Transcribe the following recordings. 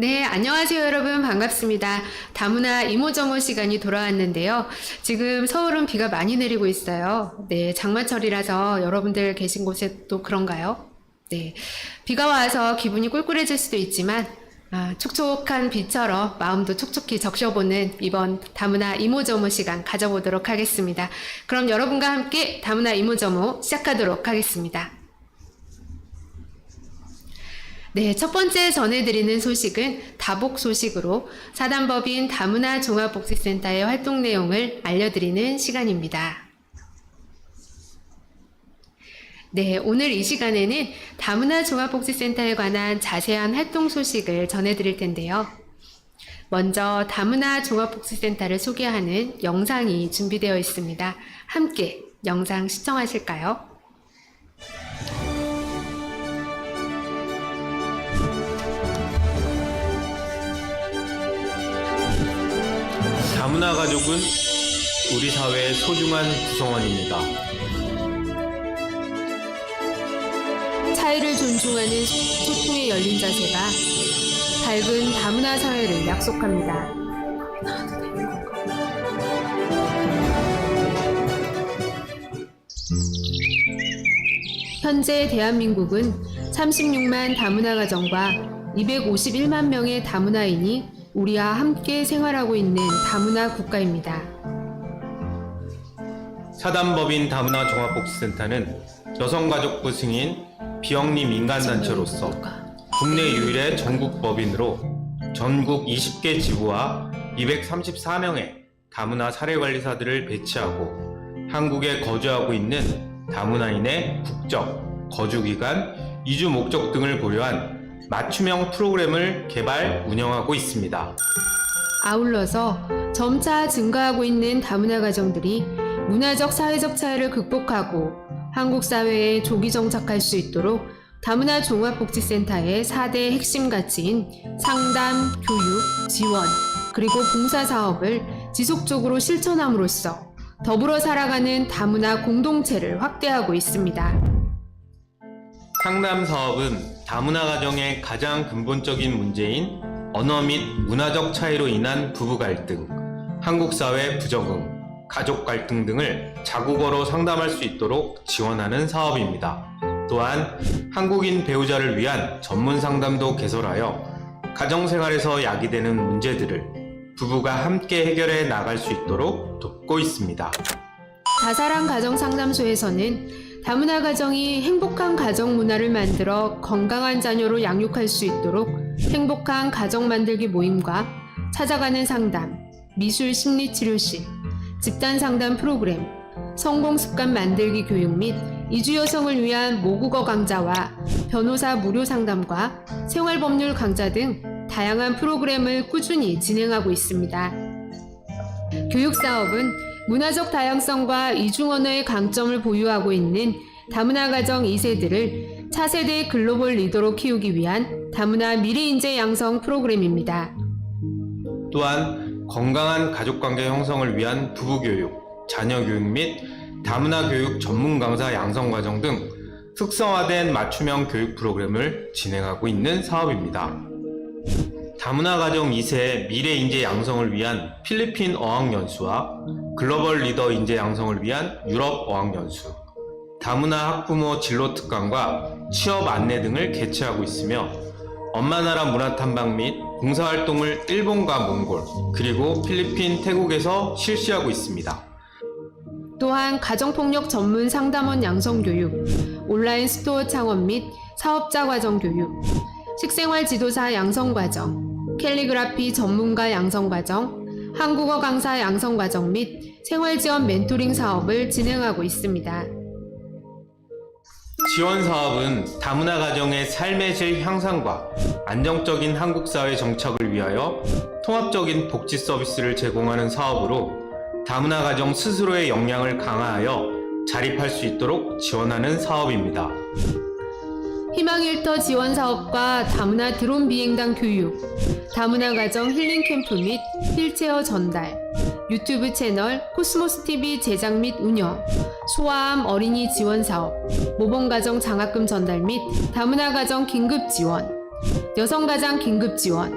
네, 안녕하세요 여러분 반갑습니다. 다문화 이모저모 시간이 돌아왔는데요. 지금 서울은 비가 많이 내리고 있어요. 네, 장마철이라서 여러분들 계신 곳에 또 그런가요? 네, 비가 와서 기분이 꿀꿀해질 수도 있지만 아, 촉촉한 비처럼 마음도 촉촉히 적셔보는 이번 다문화 이모저모 시간 가져보도록 하겠습니다. 그럼 여러분과 함께 다문화 이모저모 시작하도록 하겠습니다. 네, 첫 번째 전해드리는 소식은 다복 소식으로 사단법인 다문화 종합복지센터의 활동 내용을 알려드리는 시간입니다. 네, 오늘 이 시간에는 다문화 종합복지센터에 관한 자세한 활동 소식을 전해드릴 텐데요. 먼저 다문화 종합복지센터를 소개하는 영상이 준비되어 있습니다. 함께 영상 시청하실까요? 다문화 가족은 우리 사회의 소중한 구성원입니다. 차이를 존중하는 소통의 열린 자세가 밝은 다문화 사회를 약속합니다. 현재 대한민국은 36만 다문화 가정과 251만 명의 다문화인이 우리와 함께 생활하고 있는 다문화 국가입니다. 사단법인 다문화 종합복지센터는 여성가족부 승인 비영리 민간단체로서 국내 유일의 전국 법인으로 전국 20개 지부와 234명의 다문화 사례관리사들을 배치하고 한국에 거주하고 있는 다문화인의 국적, 거주기간, 이주 목적 등을 고려한 맞춤형 프로그램을 개발, 운영하고 있습니다. 아울러서 점차 증가하고 있는 다문화 가정들이 문화적 사회적 차이를 극복하고 한국 사회에 조기 정착할 수 있도록 다문화 종합복지센터의 4대 핵심 가치인 상담, 교육, 지원, 그리고 봉사 사업을 지속적으로 실천함으로써 더불어 살아가는 다문화 공동체를 확대하고 있습니다. 상담 사업은 다문화 가정의 가장 근본적인 문제인 언어 및 문화적 차이로 인한 부부 갈등, 한국 사회 부적응, 가족 갈등 등을 자국어로 상담할 수 있도록 지원하는 사업입니다. 또한 한국인 배우자를 위한 전문 상담도 개설하여 가정생활에서 야기되는 문제들을 부부가 함께 해결해 나갈 수 있도록 돕고 있습니다. 다사랑 가정 상담소에서는 다문화 가정이 행복한 가정 문화를 만들어 건강한 자녀로 양육할 수 있도록 행복한 가정 만들기 모임과 찾아가는 상담, 미술 심리 치료실, 집단 상담 프로그램, 성공 습관 만들기 교육 및 이주 여성을 위한 모국어 강좌와 변호사 무료 상담과 생활 법률 강좌 등 다양한 프로그램을 꾸준히 진행하고 있습니다. 교육 사업은 문화적 다양성과 이중 언어의 강점을 보유하고 있는 다문화 가정 2세들을 차세대 글로벌 리더로 키우기 위한 다문화 미래 인재 양성 프로그램입니다. 또한 건강한 가족관계 형성을 위한 부부교육, 자녀교육 및 다문화 교육 전문 강사 양성 과정 등 특성화된 맞춤형 교육 프로그램을 진행하고 있는 사업입니다. 다문화 가정 2세 미래 인재 양성을 위한 필리핀 어학 연수와 글로벌 리더 인재 양성을 위한 유럽 어학 연수, 다문화 학부모 진로 특강과 취업 안내 등을 개최하고 있으며 엄마나라 문화 탐방 및 봉사활동을 일본과 몽골, 그리고 필리핀, 태국에서 실시하고 있습니다. 또한 가정폭력 전문 상담원 양성 교육, 온라인 스토어 창업 및 사업자 과정 교육, 식생활 지도사 양성 과정, 캘리그라피 전문가 양성 과정, 한국어 강사 양성 과정 및 생활 지원 멘토링 사업을 진행하고 있습니다. 지원 사업은 다문화 가정의 삶의 질 향상과 안정적인 한국 사회 정착을 위하여 통합적인 복지 서비스를 제공하는 사업으로 다문화 가정 스스로의 역량을 강화하여 자립할 수 있도록 지원하는 사업입니다. 희망일터 지원 사업과 다문화 드론 비행단 교육, 다문화 가정 힐링 캠프 및 휠체어 전달, 유튜브 채널 코스모스 TV 제작 및 운영, 소아암 어린이 지원 사업, 모범 가정 장학금 전달 및 다문화 가정 긴급 지원, 여성 가장 긴급 지원,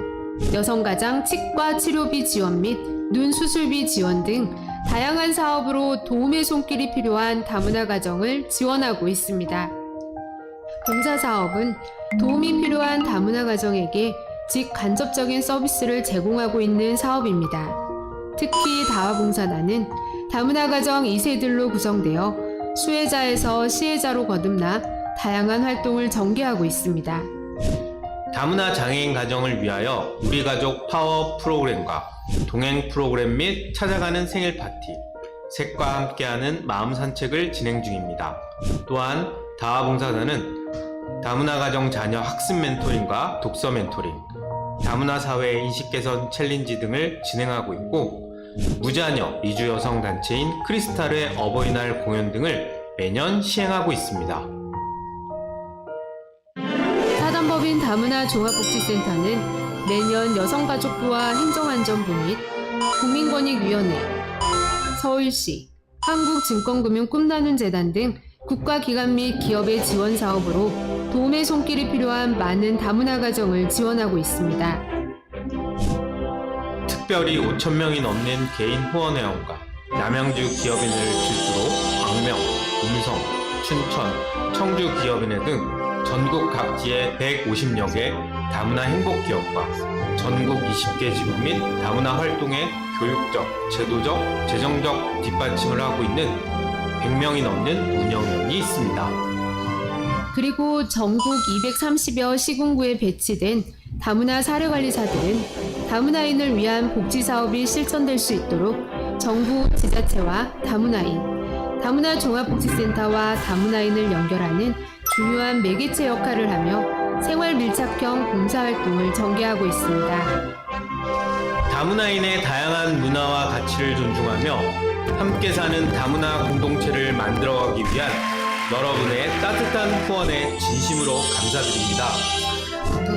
여성 가장 치과 치료비 지원 및 눈 수술비 지원 등 다양한 사업으로 도움의 손길이 필요한 다문화 가정을 지원하고 있습니다. 봉사 사업은 도움이 필요한 다문화 가정에게 직간접적인 서비스를 제공하고 있는 사업입니다. 특히 다화봉사단은 다문화 가정 2세들로 구성되어 수혜자에서 시혜자로 거듭나 다양한 활동을 전개하고 있습니다. 다문화 장애인 가정을 위하여 우리 가족 파워 프로그램과 동행 프로그램 및 찾아가는 생일 파티, 색과 함께하는 마음 산책을 진행 중입니다. 또한 다화봉사단은 다문화 가정 자녀 학습 멘토링과 독서 멘토링, 다문화 사회 인식 개선 챌린지 등을 진행하고 있고 무자녀 이주 여성 단체인 크리스탈의 어버이날 공연 등을 매년 시행하고 있습니다. 사단법인 다문화 종합복지센터는 매년 여성가족부와 행정안전부 및 국민권익위원회, 서울시, 한국증권금융 꿈나눔 재단 등 국가기관 및 기업의 지원 사업으로 도움의 손길이 필요한 많은 다문화 가정을 지원하고 있습니다. 특별히 5,000명이 넘는 개인 후원회원과 남양주 기업인을 필두로 광명, 음성, 춘천, 청주 기업인회 등 전국 각지의 150여 개 다문화 행복 기업과 전국 20개 지구 및 다문화 활동에 교육적, 제도적, 재정적 뒷받침을 하고 있는 100명이 넘는 운영위원이 있습니다. 그리고 전국 230여 시군구에 배치된 다문화 사례관리사들은 다문화인을 위한 복지 사업이 실천될 수 있도록 정부 지자체와 다문화인, 다문화 종합복지센터와 다문화인을 연결하는 중요한 매개체 역할을 하며 생활 밀착형 봉사활동을 전개하고 있습니다. 다문화인의 다양한 문화와 가치를 존중하며 함께 사는 다문화 공동체를 만들어가기 위한 여러분의 따뜻한 후원에 진심으로 감사드립니다.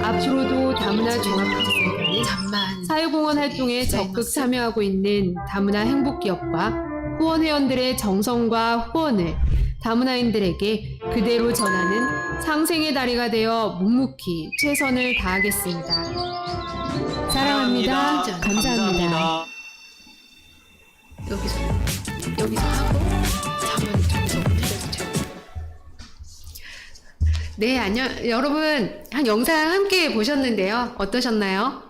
앞으로도 다문화 종합복지센터는 사회공헌 활동에 적극 참여하고 있는 다문화 행복기업과 후원 회원들의 정성과 후원을 다문화인들에게 그대로 전하는 상생의 다리가 되어 묵묵히 최선을 다하겠습니다. 사랑합니다. 감사합니다. 여기서 여기서 하고 자면 저기서 올려주세요. 네, 안녕. 여러분, 한 영상 함께 보셨는데요. 어떠셨나요?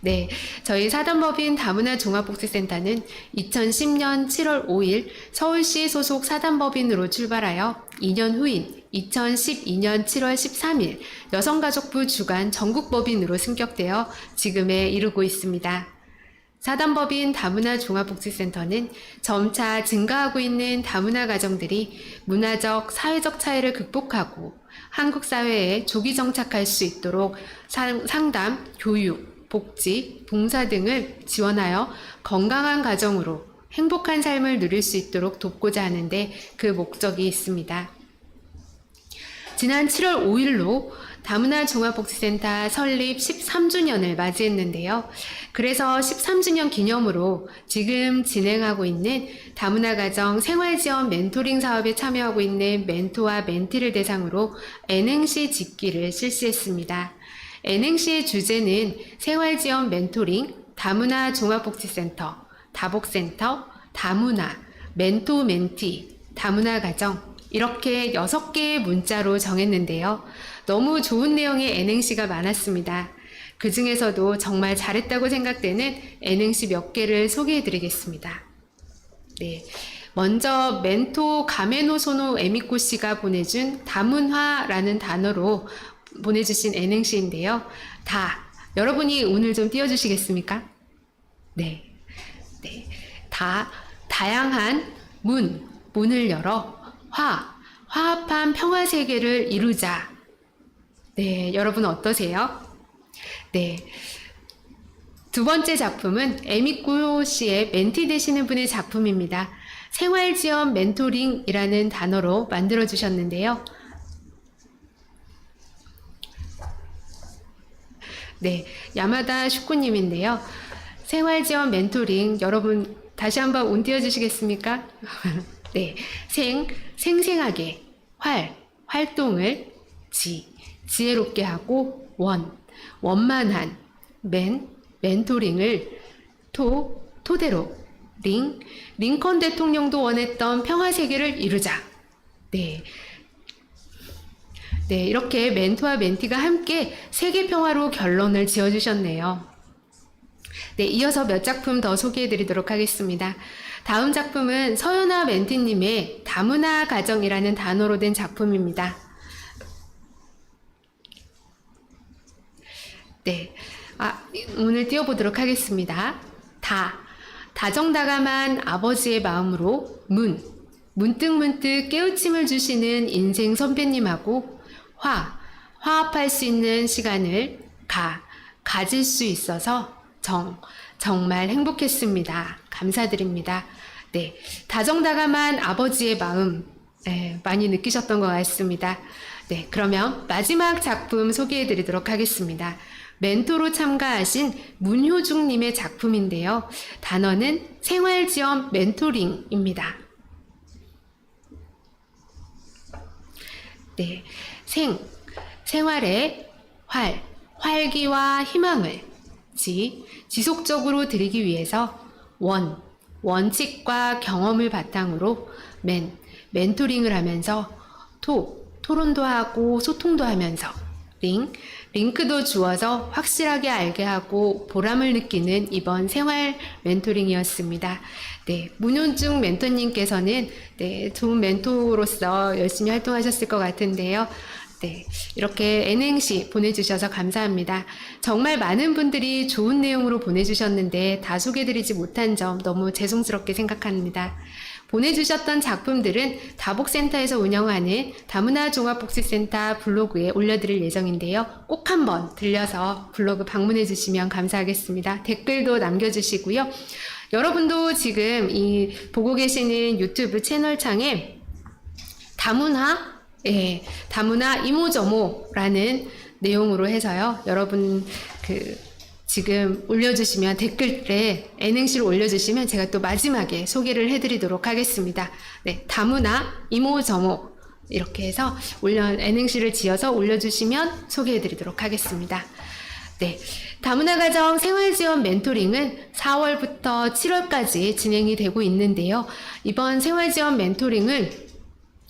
네, 저희 사단법인 다문화 종합복지센터는 2010년 7월 5일 서울시 소속 사단법인으로 출발하여 2년 후인 2012년 7월 13일 여성가족부 주관 전국법인으로 승격되어 지금에 이르고 있습니다. 사단법인 다문화 종합복지센터는 점차 증가하고 있는 다문화 가정들이 문화적, 사회적 차이를 극복하고 한국 사회에 조기 정착할 수 있도록 상- 상담, 교육, 복지, 봉사 등을 지원하여 건강한 가정으로 행복한 삶을 누릴 수 있도록 돕고자 하는데 그 목적이 있습니다. 지난 7월 5일로 다문화 종합복지센터 설립 13주년을 맞이했는데요. 그래서 13주년 기념으로 지금 진행하고 있는 다문화 가정 생활지원 멘토링 사업에 참여하고 있는 멘토와 멘티를 대상으로 N행시 짓기를 실시했습니다. N행시의 주제는 생활지원 멘토링, 다문화 종합복지센터, 다복센터, 다문화, 멘토 멘티, 다문화 가정 이렇게 여섯 개의 문자로 정했는데요. 너무 좋은 내용의 N행시가 많았습니다. 그 중에서도 정말 잘했다고 생각되는 N행시 몇 개를 소개해 드리겠습니다. 네. 먼저 멘토 가메노 소노 에미코 씨가 보내준 다문화라는 단어로 보내주신 N행시인데요. 다. 여러분이 오늘 좀 띄워주시겠습니까? 네. 네. 다, 다양한 문, 문을 열어 화, 화합한 평화 세계를 이루자. 네, 여러분 어떠세요? 네. 두 번째 작품은 에미쿠 씨의 멘티 되시는 분의 작품입니다. 생활 지원 멘토링이라는 단어로 만들어 주셨는데요. 네, 야마다 슈쿠님인데요. 생활 지원 멘토링 여러분 다시 한번 운 띄워 주시겠습니까? 네, 생 생생하게 활 활동을 지 지혜롭게 하고 원 원만한 멘, 멘토링을 토, 토대로 링, 링컨 대통령도 원했던 평화 세계를 이루자. 네. 네, 이렇게 멘토와 멘티가 함께 세계 평화로 결론을 지어 주셨네요. 네, 이어서 몇 작품 더 소개해 드리도록 하겠습니다. 다음 작품은 서연아 멘티님의 다문화 가정이라는 단어로 된 작품입니다. 네, 아, 오늘 띄워보도록 하겠습니다. 다, 다정다감한 아버지의 마음으로 문, 문득문득 깨우침을 주시는 인생 선배님하고 화, 화합할 수 있는 시간을 가, 가질 수 있어서 정, 정말 행복했습니다. 감사드립니다. 네, 다정다감한 아버지의 마음, 네, 많이 느끼셨던 것 같습니다. 네, 그러면 마지막 작품 소개해 드리도록 하겠습니다. 멘토로 참가하신 문효중님의 작품인데요. 단어는 생활지원 멘토링입니다. 네, 생, 생활의 활, 활기와 희망을 지, 지속적으로 드리기 위해서 원, 원칙과 경험을 바탕으로 멘, 멘토링을 하면서 토, 토론도 하고 소통도 하면서 링, 링크도 주어서 확실하게 알게 하고 보람을 느끼는 이번 생활 멘토링이었습니다. 네, 문효중 멘토님께서는 네, 좋은 멘토로서 열심히 활동하셨을 것 같은데요. 네, 이렇게 N행시 보내주셔서 감사합니다. 정말 많은 분들이 좋은 내용으로 보내주셨는데 다 소개드리지 못한 점 너무 죄송스럽게 생각합니다. 보내주셨던 작품들은 다복센터에서 운영하는 다문화 종합복지센터 블로그에 올려드릴 예정인데요. 꼭 한번 들려서 블로그 방문해 주시면 감사하겠습니다. 댓글도 남겨주시고요. 여러분도 지금 이 보고 계시는 유튜브 채널 창에 다문화 예, 다문화 이모저모라는 내용으로 해서요. 여러분 그 지금 올려주시면 댓글에 N행시를 올려주시면 제가 또 마지막에 소개를 해드리도록 하겠습니다. 네, 다문화 이모저모 이렇게 해서 올려 N행시를 지어서 올려주시면 소개해드리도록 하겠습니다. 네. 다문화 가정 생활지원 멘토링은 4월부터 7월까지 진행이 되고 있는데요. 이번 생활지원 멘토링은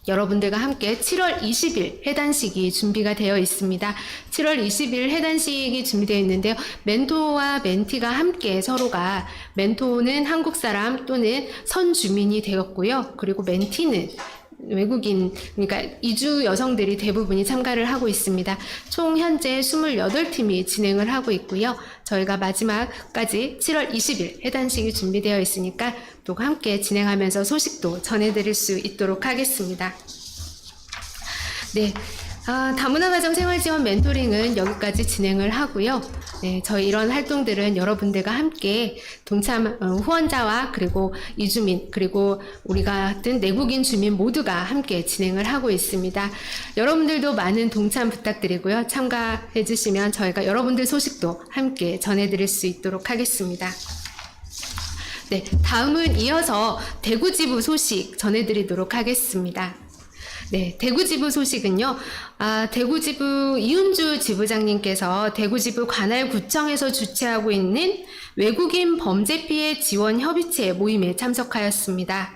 여러분들과 함께 7월 20일 해단식이 준비가 되어 있습니다. 7월 20일 해단식이 준비되어 있는데요. 멘토와 멘티가 함께 서로가 멘토는 한국 사람 또는 선주민이 되었고요. 그리고 멘티는 외국인, 그러니까 이주 여성들이 대부분이 참가를 하고 있습니다. 총 현재 28팀이 진행을 하고 있고요. 저희가 마지막까지 7월 20일 해단식이 준비되어 있으니까 또 함께 진행하면서 소식도 전해드릴 수 있도록 하겠습니다. 네. 아, 다문화 가정 생활 지원 멘토링은 여기까지 진행을 하고요. 네, 저희 이런 활동들은 여러분들과 함께 동참 어, 후원자와 그리고 이주민 그리고 우리가 같은 내국인 주민 모두가 함께 진행을 하고 있습니다. 여러분들도 많은 동참 부탁드리고요. 참가해 주시면 저희가 여러분들 소식도 함께 전해 드릴 수 있도록 하겠습니다. 네, 다음은 이어서 대구 지부 소식 전해 드리도록 하겠습니다. 네, 대구 지부 소식은요. 아, 대구 지부 이은주 지부장님께서 대구 지부 관할구청에서 주최하고 있는 외국인 범죄 피해 지원 협의체 모임에 참석하였습니다.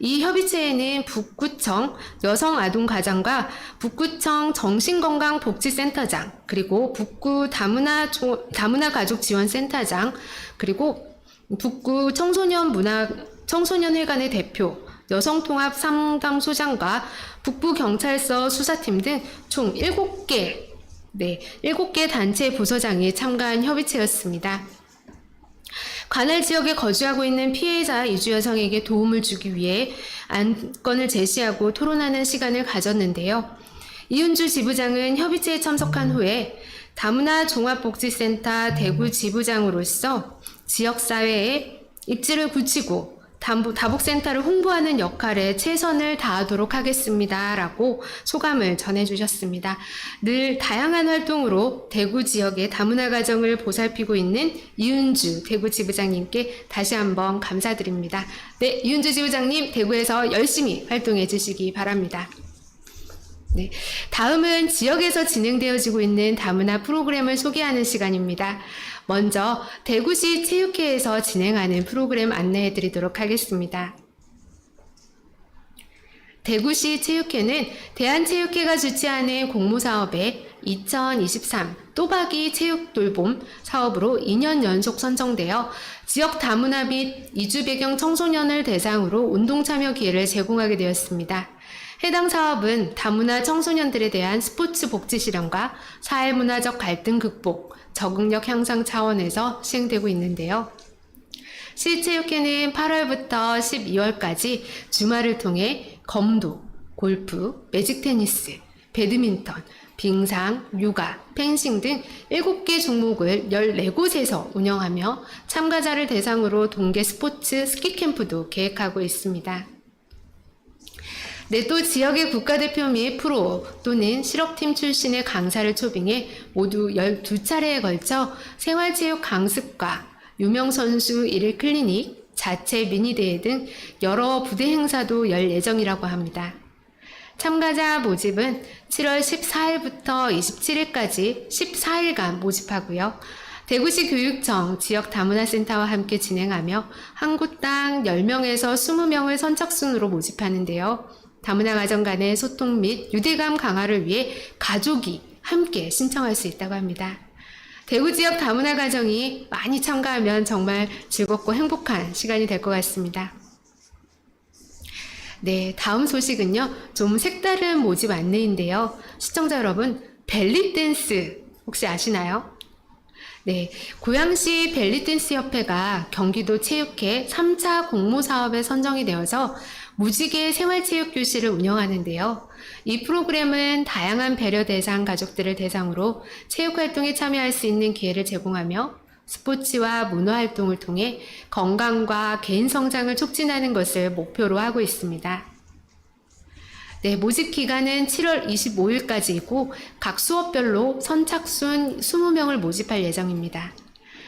이 협의체에는 북구청 여성아동가정과 북구청 정신건강복지센터장 그리고 북구 다문화 조- 다문화 가족 지원센터장 그리고 북구 청소년 문화 청소년회관의 대표 여성통합 상담 소장과 북부경찰서 수사팀 등 총 7개, 네, 7개 단체 부서장이 참가한 협의체였습니다. 관할 지역에 거주하고 있는 피해자 이주 여성에게 도움을 주기 위해 안건을 제시하고 토론하는 시간을 가졌는데요. 이윤주 지부장은 협의체에 참석한 후에 다문화 종합복지센터 대구 지부장으로서 지역사회에 입지를 굳히고 다복센터를 홍보하는 역할에 최선을 다하도록 하겠습니다. 라고 소감을 전해주셨습니다. 늘 다양한 활동으로 대구 지역의 다문화 가정을 보살피고 있는 이은주 대구 지부장님께 다시 한번 감사드립니다. 네, 이은주 지부장님 대구에서 열심히 활동해 주시기 바랍니다. 네, 다음은 지역에서 진행되어지고 있는 다문화 프로그램을 소개하는 시간입니다. 먼저 대구시 체육회에서 진행하는 프로그램 안내해 드리도록 하겠습니다. 대구시 체육회는 대한체육회가 주최하는 공모사업에 2023 또박이 체육돌봄 사업으로 2년 연속 선정되어 지역 다문화 및 이주 배경 청소년을 대상으로 운동 참여 기회를 제공하게 되었습니다. 해당 사업은 다문화 청소년들에 대한 스포츠 복지 실현과 사회문화적 갈등 극복, 적응력 향상 차원에서 시행되고 있는데요. 실체육회는 8월부터 12월까지 주말을 통해 검도, 골프, 매직 테니스, 배드민턴, 빙상, 육아, 펜싱 등 7개 종목을 14곳에서 운영하며 참가자를 대상으로 동계 스포츠 스키 캠프도 계획하고 있습니다. 네, 또 지역의 국가대표 및 프로 또는 실업팀 출신의 강사를 초빙해 모두 12차례에 걸쳐 생활체육 강습과 유명 선수 일일 클리닉, 자체 미니대회 등 여러 부대 행사도 열 예정이라고 합니다. 참가자 모집은 7월 14일부터 27일까지 14일간 모집하고요. 대구시 교육청 지역 다문화센터와 함께 진행하며 한 곳당 10명에서 20명을 선착순으로 모집하는데요. 다문화 가정 간의 소통 및 유대감 강화를 위해 가족이 함께 신청할 수 있다고 합니다. 대구 지역 다문화 가정이 많이 참가하면 정말 즐겁고 행복한 시간이 될 것 같습니다. 네, 다음 소식은요. 좀 색다른 모집 안내인데요. 시청자 여러분, 벨리 댄스 혹시 아시나요? 네, 고양시 벨리댄스 협회가 경기도 체육회 3차 공모 사업에 선정이 되어서 무지개 생활체육 교실을 운영하는데요. 이 프로그램은 다양한 배려 대상 가족들을 대상으로 체육 활동에 참여할 수 있는 기회를 제공하며 스포츠와 문화 활동을 통해 건강과 개인 성장을 촉진하는 것을 목표로 하고 있습니다. 네, 모집 기간은 7월 25일까지이고 각 수업별로 선착순 20명을 모집할 예정입니다.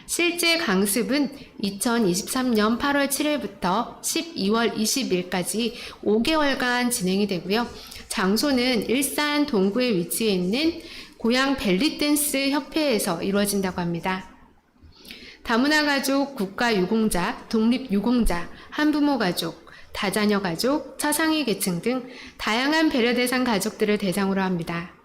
실제 강습은 2023년 8월 7일부터 12월 20일까지 5개월간 진행이 되고요. 장소는 일산 동구에 위치해 있는 고향 벨리댄스 협회에서 이루어진다고 합니다. 다문화 가족, 국가 유공자, 독립 유공자, 한부모 가족, 다자녀 가족, 차상위 계층 등 다양한 배려 대상 가족들을 대상으로 합니다.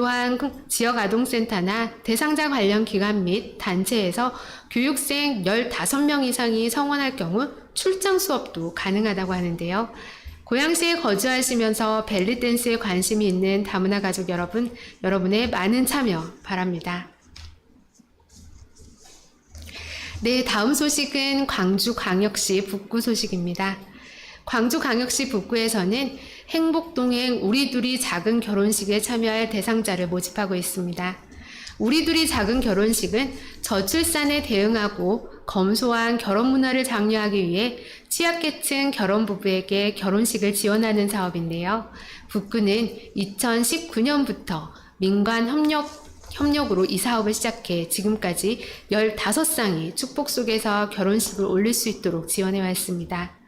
또한 지역 아동센터나 대상자 관련 기관 및 단체에서 교육생 15명 이상이 성원할 경우 출장 수업도 가능하다고 하는데요. 고양시에 거주하시면서 벨리댄스에 관심이 있는 다문화 가족 여러분, 여러분의 많은 참여 바랍니다. 네, 다음 소식은 광주광역시 북구 소식입니다. 광주광역시 북구에서는 행복동행 우리 둘이 작은 결혼식에 참여할 대상자를 모집하고 있습니다. 우리 둘이 작은 결혼식은 저출산에 대응하고 검소한 결혼 문화를 장려하기 위해 취약계층 결혼 부부에게 결혼식을 지원하는 사업인데요. 북구는 2019년부터 민관 협력 협력으로 이 사업을 시작해 지금까지 15쌍이 축복 속에서 결혼식을 올릴 수 있도록 지원해 왔습니다.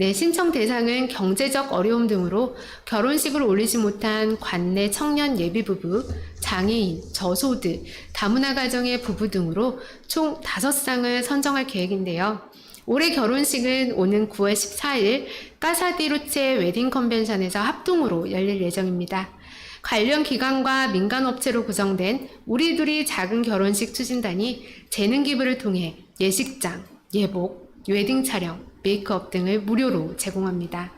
네, 신청 대상은 경제적 어려움 등으로 결혼식을 올리지 못한 관내 청년 예비 부부, 장애인, 저소득, 다문화 가정의 부부 등으로 총 5쌍을 선정할 계획인데요. 올해 결혼식은 오는 9월 14일 까사디루체 웨딩 컨벤션에서 합동으로 열릴 예정입니다. 관련 기관과 민간업체로 구성된 우리둘이 작은 결혼식 추진단이 재능 기부를 통해 예식장, 예복, 웨딩 촬영, 메이크업 등을 무료로 제공합니다.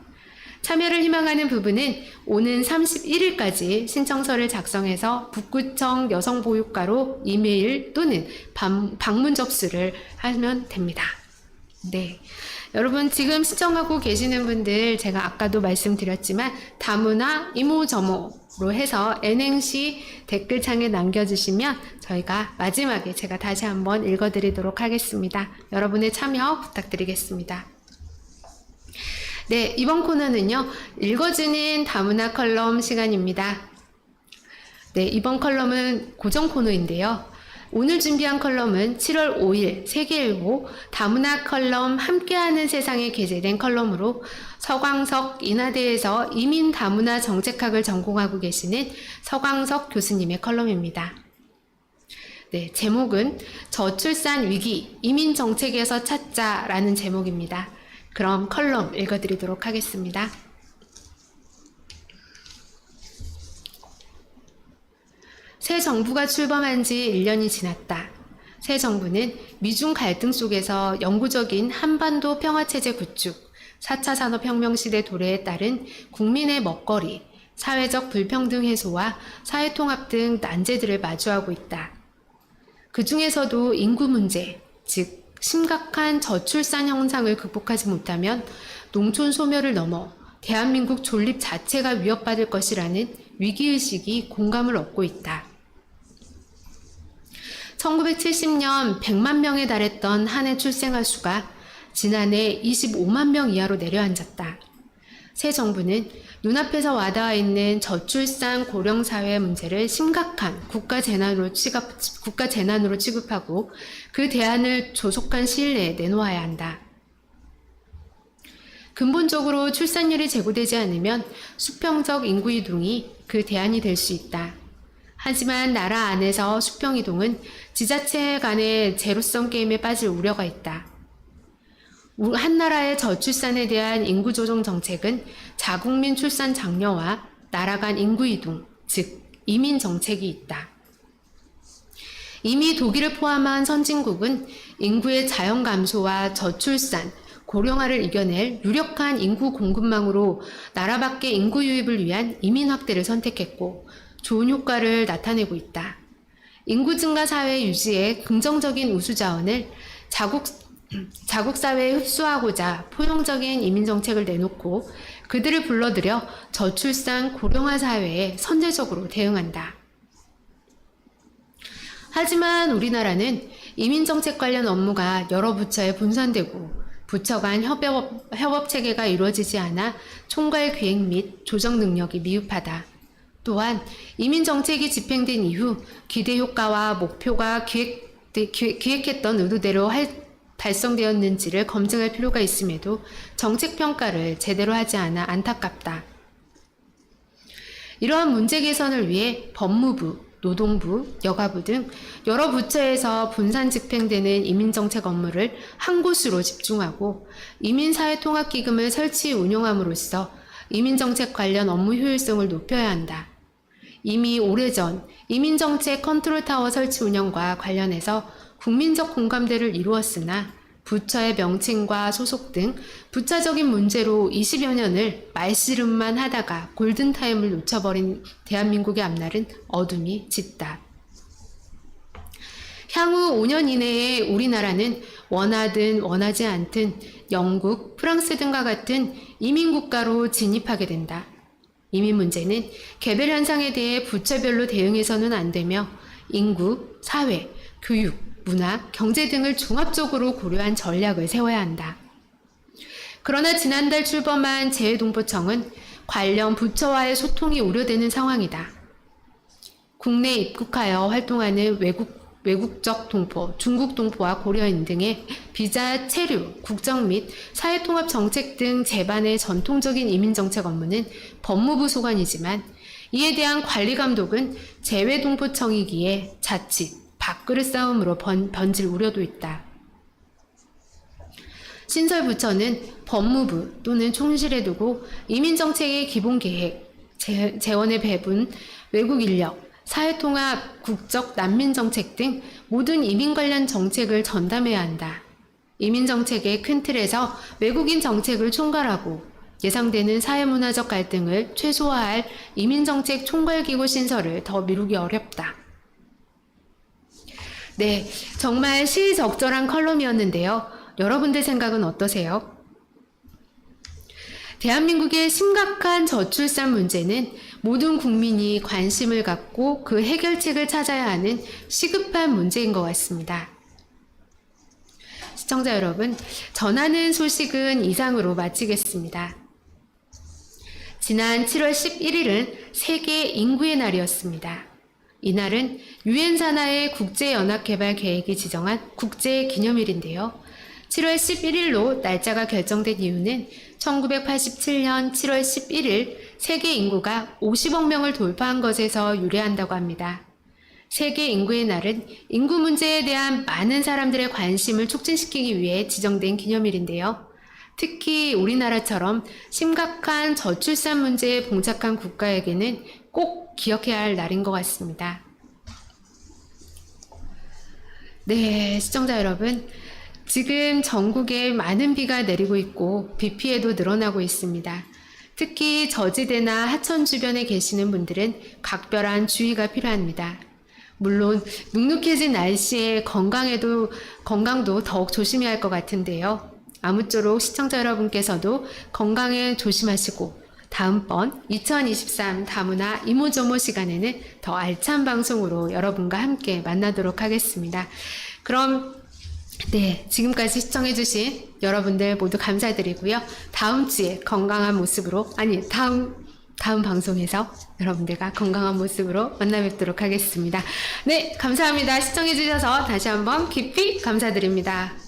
참여를 희망하는 부부는 오는 31일까지 신청서를 작성해서 북구청 여성보육과로 이메일 또는 방- 방문 접수를 하면 됩니다. 네. 여러분 지금 시청하고 계시는 분들 제가 아까도 말씀드렸지만 다문화 이모저모로 해서 N행시 댓글창에 남겨주시면 저희가 마지막에 제가 다시 한번 읽어드리도록 하겠습니다. 여러분의 참여 부탁드리겠습니다. 네, 이번 코너는요, 읽어주는 다문화 컬럼 시간입니다. 네, 이번 컬럼은 고정 코너인데요. 오늘 준비한 컬럼은 7월 5일 세계일보 다문화 컬럼 함께하는 세상에 게재된 컬럼으로 서광석 인하대에서 이민 다문화 정책학을 전공하고 계시는 서광석 교수님의 컬럼입니다. 네, 제목은 저출산 위기 이민 정책에서 찾자라는 제목입니다. 그럼 컬럼 읽어드리도록 하겠습니다. 새 정부가 출범한 지 1년이 지났다. 새 정부는 미중 갈등 속에서 영구적인 한반도 평화체제 구축, 4차 산업혁명 시대 도래에 따른 국민의 먹거리, 사회적 불평등 해소와 사회통합 등 난제들을 마주하고 있다. 그 중에서도 인구 문제, 즉, 심각한 저출산 현상을 극복하지 못하면 농촌 소멸을 넘어 대한민국 존립 자체가 위협받을 것이라는 위기의식이 공감을 얻고 있다. 1970년 100만 명에 달했던 한 해 출생아 수가 지난해 25만 명 이하로 내려앉았다. 새 정부는 눈앞에서 와닿아 있는 저출산 고령 사회 문제를 심각한 국가 재난으로 취급, 국가 재난으로 취급하고 그 대안을 조속한 시일 내에 내놓아야 한다. 근본적으로 출산율이 제고되지 않으면 수평적 인구 이동이 그 대안이 될 수 있다. 하지만 나라 안에서 수평 이동은 지자체 간의 제로성 게임에 빠질 우려가 있다. 우- 한 나라의 저출산에 대한 인구 조정 정책은 자국민 출산 장려와 나라 간 인구 이동, 즉 이민 정책이 있다. 이미 독일을 포함한 선진국은 인구의 자연 감소와 저출산, 고령화를 이겨낼 유력한 인구 공급망으로 나라 밖의 인구 유입을 위한 이민 확대를 선택했고 좋은 효과를 나타내고 있다. 인구 증가 사회 유지에 긍정적인 우수 자원을 자국 자국 사회에 흡수하고자 포용적인 이민 정책을 내놓고 그들을 불러들여 저출산 고령화 사회에 선제적으로 대응한다. 하지만 우리나라는 이민 정책 관련 업무가 여러 부처에 분산되고 부처 간 협업, 협업 체계가 이루어지지 않아 총괄 기획 및 조정 능력이 미흡하다. 또한 이민 정책이 집행된 이후 기대 효과와 목표가 기획, 기획, 기획했던 의도대로 할, 달성되었는지를 검증할 필요가 있음에도 정책 평가를 제대로 하지 않아 안타깝다. 이러한 문제 개선을 위해 법무부, 노동부, 여가부 등 여러 부처에서 분산 집행되는 이민정책 업무를 한 곳으로 집중하고 이민사회통합기금을 설치 운용함으로써 이민정책 관련 업무 효율성을 높여야 한다. 이미 오래전 이민정책 컨트롤타워 설치 운영과 관련해서 국민적 공감대를 이루었으나 부처의 명칭과 소속 등 부차적인 문제로 20여 년을 말씨름만 하다가 골든타임을 놓쳐버린 대한민국의 앞날은 어둠이 짙다. 향후 5년 이내에 우리나라는 원하든 원하지 않든 영국, 프랑스 등과 같은 이민국가로 진입하게 된다. 이민 문제는 개별 현상에 대해 부처별로 대응해서는 안 되며 인구, 사회, 교육, 문화, 경제 등을 종합적으로 고려한 전략을 세워야 한다. 그러나 지난달 출범한 재외동포청은 관련 부처와의 소통이 우려되는 상황이다. 국내 입국하여 활동하는 외국, 외국적 동포, 중국 동포와 고려인 등의 비자 체류, 국정 및 사회통합 정책 등 제반의 전통적인 이민정책 업무는 법무부 소관이지만 이에 대한 관리 감독은 재외동포청이기에 자칫 밥그릇 싸움으로 번, 번질 우려도 있다. 신설 부처는 법무부 또는 총실에 두고 이민 정책의 기본 계획, 재, 재원의 배분, 외국 인력, 사회통합, 국적, 난민 정책 등 모든 이민 관련 정책을 전담해야 한다. 이민 정책의 큰 틀에서 외국인 정책을 총괄하고 예상되는 사회문화적 갈등을 최소화할 이민 정책 총괄기구 신설을 더 미루기 어렵다. 네, 정말 시의적절한 컬럼이었는데요. 여러분들 생각은 어떠세요? 대한민국의 심각한 저출산 문제는 모든 국민이 관심을 갖고 그 해결책을 찾아야 하는 시급한 문제인 것 같습니다. 시청자 여러분, 전하는 소식은 이상으로 마치겠습니다. 지난 7월 11일은 세계 인구의 날이었습니다. 이날은 유엔 산하의 국제연합개발 계획이 지정한 국제 기념일인데요. 7월 11일로 날짜가 결정된 이유는 1987년 7월 11일 세계 인구가 50억 명을 돌파한 것에서 유래한다고 합니다. 세계 인구의 날은 인구 문제에 대한 많은 사람들의 관심을 촉진시키기 위해 지정된 기념일인데요. 특히 우리나라처럼 심각한 저출산 문제에 봉착한 국가에게는 꼭 기억해야 할 날인 것 같습니다. 네, 시청자 여러분. 지금 전국에 많은 비가 내리고 있고 비 피해도 늘어나고 있습니다. 특히 저지대나 하천 주변에 계시는 분들은 각별한 주의가 필요합니다. 물론 눅눅해진 날씨에 건강에도 건강도 더욱 조심해야 할 것 같은데요. 아무쪼록 시청자 여러분께서도 건강에 조심하시고 다음번 2023 다문화 이모저모 시간에는 더 알찬 방송으로 여러분과 함께 만나도록 하겠습니다. 그럼 네, 지금까지 시청해주신 여러분들 모두 감사드리고요. 다음 주에 건강한 모습으로, 아니, 다음, 다음 방송에서 여러분들과 건강한 모습으로 만나 뵙도록 하겠습니다. 네, 감사합니다. 시청해주셔서 다시 한번 깊이 감사드립니다.